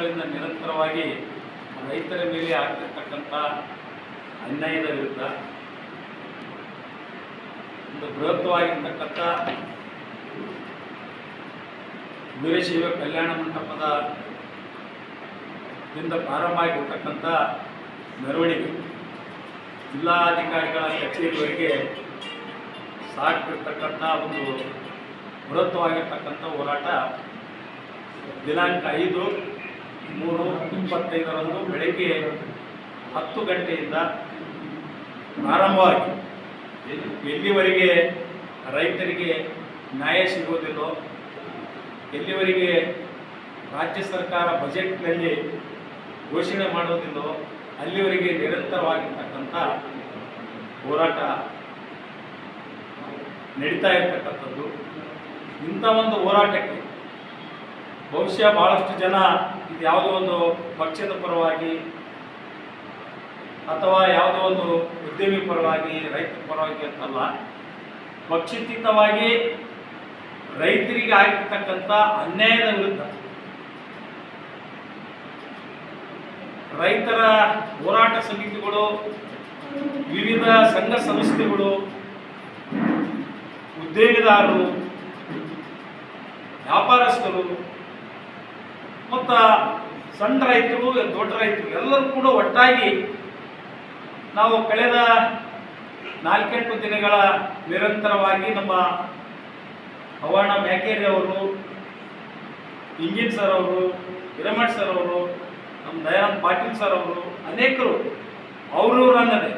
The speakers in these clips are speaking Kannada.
ವರ್ಷಗಳಿಂದ ನಿರಂತರವಾಗಿ ರೈತರ ಮೇಲೆ ಆಗ್ತಿರ್ತಕ್ಕಂಥ ಅನ್ಯಾಯದ ವಿರುದ್ಧ ಒಂದು ಬೃಹತ್ವಾಗಿರ್ತಕ್ಕಂಥ ವೀರಶೈವ ಕಲ್ಯಾಣ ಮಂಟಪದ ದಿಂದ ಪ್ರಾರಂಭ ಆಗಿರ್ತಕ್ಕಂಥ ಮೆರವಣಿಗೆ ಜಿಲ್ಲಾಧಿಕಾರಿಗಳ ಕಚೇರಿವರೆಗೆ ಸಾಕಿರ್ತಕ್ಕಂಥ ಒಂದು ಬೃಹತ್ವಾಗಿರ್ತಕ್ಕಂಥ ಹೋರಾಟ ದಿನಾಂಕ ಐದು ಮೂರು ಇಪ್ಪತ್ತೈದರಂದು ಬೆಳಗ್ಗೆ ಹತ್ತು ಗಂಟೆಯಿಂದ ಪ್ರಾರಂಭವಾಗಿ ಎಲ್ಲಿವರೆಗೆ ರೈತರಿಗೆ ನ್ಯಾಯ ಸಿಗೋದಿಲ್ಲೋ ಎಲ್ಲಿವರೆಗೆ ರಾಜ್ಯ ಸರ್ಕಾರ ಬಜೆಟ್ನಲ್ಲಿ ಘೋಷಣೆ ಮಾಡೋದಿಲ್ಲೋ ಅಲ್ಲಿವರೆಗೆ ನಿರಂತರವಾಗಿರ್ತಕ್ಕಂಥ ಹೋರಾಟ ನಡೀತಾ ಇರ್ತಕ್ಕಂಥದ್ದು. ಇಂಥ ಒಂದು ಹೋರಾಟಕ್ಕೆ ಬಹುಶಃ ಭಾಳಷ್ಟು ಜನ ಇದು ಯಾವುದೋ ಒಂದು ಪಕ್ಷದ ಪರವಾಗಿ ಅಥವಾ ಯಾವುದೋ ಒಂದು ಉದ್ಯಮಿ ಪರವಾಗಿ ರೈತರ ಪರವಾಗಿ ಅಂತಲ್ಲ, ಪಕ್ಷಾತೀತವಾಗಿ ರೈತರಿಗೆ ಆಗಿರ್ತಕ್ಕಂಥ ಅನ್ಯಾಯದ ವಿರುದ್ಧ. ರೈತರ ಹೋರಾಟ ಸಮಿತಿಗಳು, ವಿವಿಧ ಸಂಘ ಸಂಸ್ಥೆಗಳು, ಉದ್ಯಮಿದಾರರು, ವ್ಯಾಪಾರಸ್ಥರು ಮತ್ತು ಸಣ್ಣ ರೈತರು, ದೊಡ್ಡ ರೈತರು, ಎಲ್ಲರೂ ಕೂಡ ಒಟ್ಟಾಗಿ ನಾವು ಕಳೆದ ನಾಲ್ಕೆಂಟು ದಿನಗಳ ನಿರಂತರವಾಗಿ ನಮ್ಮ ಅವರ್ಣ ಮ್ಯಾಕೇರಿ ಅವರು, ಇಂಜಿನ್ ಸರ್ ಅವರು, ಹಿರಮಠ್ ಸರ್ ಅವರು, ನಮ್ಮ ದಯಾನಂದ್ ಪಾಟೀಲ್ ಸರ್ ಅವರು, ಅನೇಕರು ಅವರವರನ್ನದೇ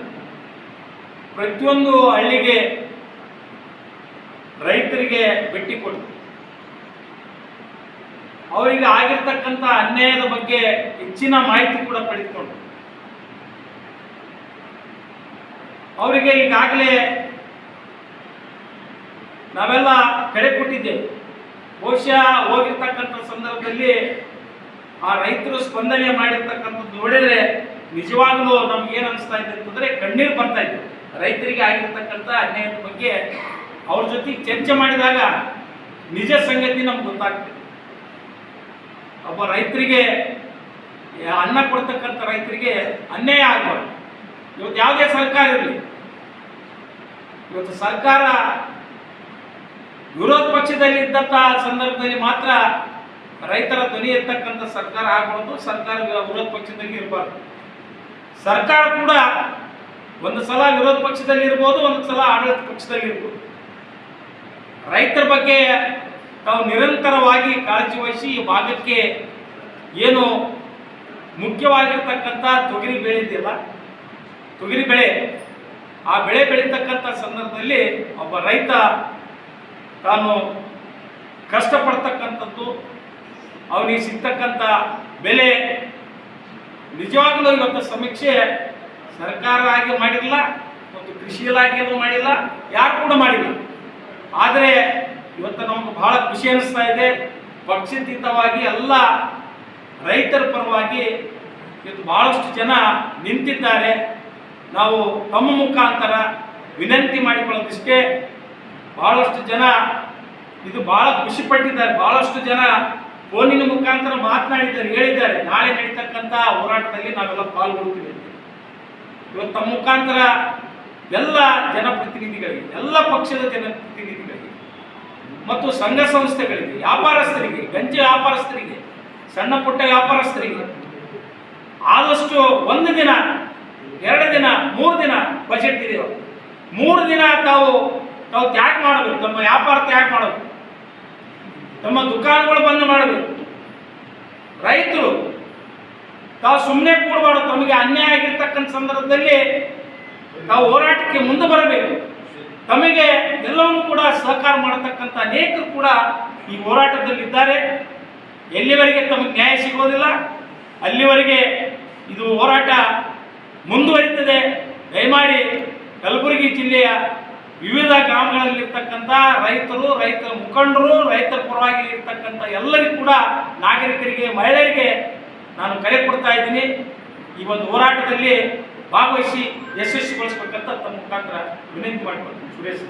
ಪ್ರತಿಯೊಂದು ಹಳ್ಳಿಗೆ ರೈತರಿಗೆ ಭೇಟಿ ಕೊಟ್ಟು ಅವರಿಗೆ ಆಗಿರ್ತಕ್ಕಂಥ ಅನ್ಯಾಯದ ಬಗ್ಗೆ ಹೆಚ್ಚಿನ ಮಾಹಿತಿ ಕೂಡ ಪಡೆದುಕೊಂಡು ಅವರಿಗೆ ಈಗಾಗಲೇ ನಾವೆಲ್ಲ ಕಡೆ ಕೊಟ್ಟಿದ್ದೇವೆ. ಬಹುಶಃ ಹೋಗಿರ್ತಕ್ಕಂಥ ಸಂದರ್ಭದಲ್ಲಿ ಆ ರೈತರು ಸ್ಪಂದನೆ ಮಾಡಿರ್ತಕ್ಕಂಥದ್ದು ನೋಡಿದ್ರೆ ನಿಜವಾಗಲೂ ನಮ್ಗೆ ಏನು ಅನಿಸ್ತಾ ಇದೆ ಅಂತಂದ್ರೆ ಕಣ್ಣೀರು ಬರ್ತಾ ಇದೆ. ರೈತರಿಗೆ ಆಗಿರ್ತಕ್ಕಂಥ ಅನ್ಯಾಯದ ಬಗ್ಗೆ ಅವ್ರ ಜೊತೆ ಚರ್ಚೆ ಮಾಡಿದಾಗ ನಿಜ ಸಂಗತಿ ನಮ್ಗೆ ಗೊತ್ತಾಗ್ತದೆ. ಒಬ್ಬ ರೈತರಿಗೆ, ಅನ್ನ ಕೊಡ್ತಕ್ಕಂಥ ರೈತರಿಗೆ ಅನ್ಯಾಯ ಆಗಬಾರ್ದು. ಇವತ್ತು ಯಾವುದೇ ಸರ್ಕಾರ ಇರಲಿ. ಇವತ್ತು ಸರ್ಕಾರ ವಿರೋಧ ಪಕ್ಷದಲ್ಲಿ ಇದ್ದಂಥ ಸಂದರ್ಭದಲ್ಲಿ ಮಾತ್ರ ರೈತರ ಧ್ವನಿ ಎತ್ತಕ್ಕಂಥ ಸರ್ಕಾರ ಆಗ್ಬಾರ್ದು, ಸರ್ಕಾರ ವಿರೋಧ ಪಕ್ಷದಲ್ಲಿ ಇರಬಾರ್ದು. ಸರ್ಕಾರ ಕೂಡ ಒಂದು ಸಲ ವಿರೋಧ ಪಕ್ಷದಲ್ಲಿ ಇರ್ಬೋದು, ಒಂದು ಸಲ ಆಡಳಿತ ಪಕ್ಷದಲ್ಲಿ ಇರ್ಬೋದು. ರೈತರ ಬಗ್ಗೆ ತಾವು ನಿರಂತರವಾಗಿ ಕಾಳಜಿ ವಹಿಸಿ ಈ ಭಾಗಕ್ಕೆ ಏನು ಮುಖ್ಯವಾಗಿರ್ತಕ್ಕಂಥ ತೊಗರಿ ಬೆಳೆ ಇದೆಯಲ್ಲ ತೊಗರಿ ಬೆಳೆ, ಆ ಬೆಳೆ ಬೆಳೀತಕ್ಕಂಥ ಸಂದರ್ಭದಲ್ಲಿ ಒಬ್ಬ ರೈತ ತಾನು ಕಷ್ಟಪಡ್ತಕ್ಕಂಥದ್ದು, ಅವನಿಗೆ ಸಿಗ್ತಕ್ಕಂಥ ಬೆಲೆ ನಿಜವಾಗಲೂ ಇವತ್ತು ಸಮೀಕ್ಷೆ ಸರ್ಕಾರ ಆಗಿ ಮಾಡಿಲ್ಲ, ಮತ್ತು ಕೃಷಿ ಇಲಾಖೆಯೂ ಮಾಡಿಲ್ಲ, ಯಾರು ಕೂಡ ಮಾಡಿಲ್ಲ. ಆದರೆ ಇವತ್ತು ನಮ್ಗೆ ಬಹಳ ಖುಷಿ ಅನಿಸ್ತಾ ಇದೆ. ಪಕ್ಷಾತೀತವಾಗಿ ಎಲ್ಲ ರೈತರ ಪರವಾಗಿ ಇವತ್ತು ಬಹಳಷ್ಟು ಜನ ನಿಂತಿದ್ದಾರೆ. ನಾವು ತಮ್ಮ ಮುಖಾಂತರ ವಿನಂತಿ ಮಾಡಿಕೊಳ್ಳೋದಿಷ್ಟೇ ಬಹಳಷ್ಟು ಜನ ಇದು ಬಹಳ ಖುಷಿ ಪಟ್ಟಿದ್ದಾರೆ. ಬಹಳಷ್ಟು ಜನ ಫೋನಿನ ಮುಖಾಂತರ ಮಾತನಾಡಿದ್ದಾರೆ, ಹೇಳಿದ್ದಾರೆ. ನಾಳೆ ನಡೀತಕ್ಕಂಥ ಹೋರಾಟದಲ್ಲಿ ನಾವೆಲ್ಲ ಪಾಲ್ಗೊಳ್ತೀವಿ. ಇವತ್ತು ತಮ್ಮ ಮುಖಾಂತರ ಎಲ್ಲ ಜನಪ್ರತಿನಿಧಿಗಳಿಗೆ, ಎಲ್ಲ ಪಕ್ಷದ ಜನಪ್ರತಿನಿಧಿಗಳಿಗೆ ಮತ್ತು ಸಂಘ ಸಂಸ್ಥೆಗಳಿಗೆ, ವ್ಯಾಪಾರಸ್ಥರಿಗೆ, ಗಂಜಿ ವ್ಯಾಪಾರಸ್ಥರಿಗೆ, ಸಣ್ಣ ಪುಟ್ಟ ವ್ಯಾಪಾರಸ್ಥರಿಗೆ ಆದಷ್ಟು ಒಂದು ದಿನ, ಎರಡು ದಿನ, ಮೂರು ದಿನ ಬಜೆಟ್ ಇದೆ ಮೂರು ದಿನ ತಾವು ತಾವು ತ್ಯಾಗ ಮಾಡಬೇಕು, ತಮ್ಮ ವ್ಯಾಪಾರ ತ್ಯಾಗ ಮಾಡಬೇಕು, ತಮ್ಮ ದುಕಾನ್ಗಳು ಬಂದ್ ಮಾಡಬೇಕು. ರೈತರು ತಾವು ಸುಮ್ಮನೆ ಕೂಡಬಾರ್ದು, ತಮಗೆ ಅನ್ಯಾಯ ಆಗಿರ್ತಕ್ಕಂಥ ಸಂದರ್ಭದಲ್ಲಿ ತಾವು ಹೋರಾಟಕ್ಕೆ ಮುಂದೆ ಬರಬೇಕು. ತಮಗೆ ಎಲ್ಲವನ್ನೂ ಕೂಡ ಸಹಕಾರ ಮಾಡತಕ್ಕಂಥ ಅನೇಕರು ಕೂಡ ಈ ಹೋರಾಟದಲ್ಲಿದ್ದಾರೆ. ಎಲ್ಲಿವರೆಗೆ ತಮಗೆ ನ್ಯಾಯ ಸಿಗೋದಿಲ್ಲ, ಅಲ್ಲಿವರೆಗೆ ಇದು ಹೋರಾಟ ಮುಂದುವರಿತದೆ. ದಯಮಾಡಿ ಕಲಬುರಗಿ ಜಿಲ್ಲೆಯ ವಿವಿಧ ಗ್ರಾಮಗಳಲ್ಲಿರ್ತಕ್ಕಂಥ ರೈತರು, ರೈತರ ಮುಖಂಡರು, ರೈತರ ಪರವಾಗಿ ಇರ್ತಕ್ಕಂಥ ಎಲ್ಲರಿಗೂ ಕೂಡ ನಾಗರಿಕರಿಗೆ, ಮಹಿಳೆಯರಿಗೆ ನಾನು ಕರೆ ಕೊಡ್ತಾ ಇದ್ದೀನಿ. ಈ ಒಂದು ಹೋರಾಟದಲ್ಲಿ ಭಾಗವಹಿಸಿ ಯಶಸ್ವಿಗೊಳಿಸ್ಬೇಕಂತ ತಮ್ಮ ಮುಖಾಂತರ ವಿನಂತಿ ಮಾಡ್ಕೊಳ್ತೀನಿ. ಸುರೇಶ್